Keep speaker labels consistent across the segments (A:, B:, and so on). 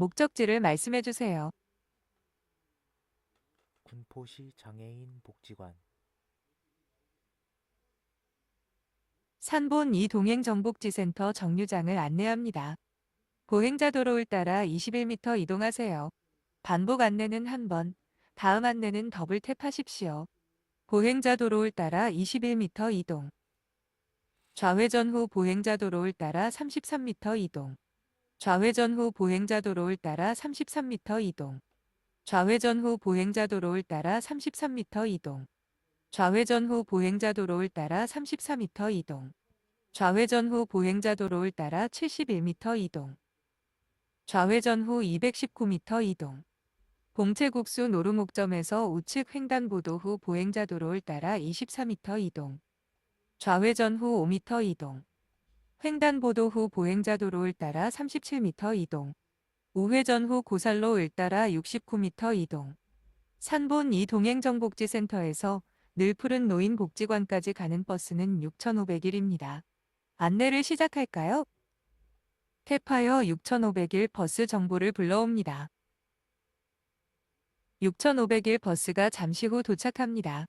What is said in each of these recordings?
A: 목적지를 말씀해 주세요.
B: 군포시 장애인 복지관,
A: 산본 이동행 정복지센터 정류장을 안내합니다. 보행자 도로를 따라 21m 이동하세요. 반복 안내는 한 번, 다음 안내는 더블 탭하십시오. 보행자 도로를 따라 21m 이동. 좌회전 후 보행자 도로를 따라 33m 이동. 좌회전 후 보행자 도로를 따라 33m 이동. 좌회전 후 보행자 도로를 따라 33m 이동. 좌회전 후 보행자 도로를 따라 34m 이동. 좌회전 후 보행자 도로를 따라 71m 이동. 좌회전 후 219m 이동. 봉채국수 노루목점에서 우측 횡단보도 후 보행자 도로를 따라 24m 이동. 좌회전 후 5m 이동. 횡단보도 후 보행자 도로를 따라 37m 이동. 우회전 후 고살로를 따라 69m 이동. 산본 이동행정복지센터에서 늘푸른 노인복지관까지 가는 버스는 6,500일입니다. 안내를 시작할까요? 탭하여 6,500일 버스 정보를 불러옵니다. 6,500일 버스가 잠시 후 도착합니다.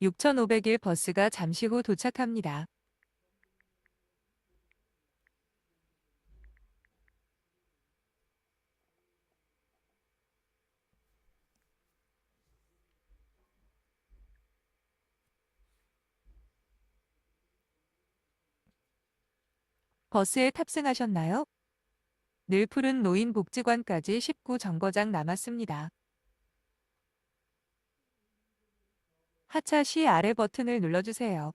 A: (6,500일) 버스가 잠시 후 도착합니다. 버스에 탑승하셨나요? 늘 푸른 노인 복지관까지 19 정거장 남았습니다. 하차 시 아래 버튼을 눌러주세요.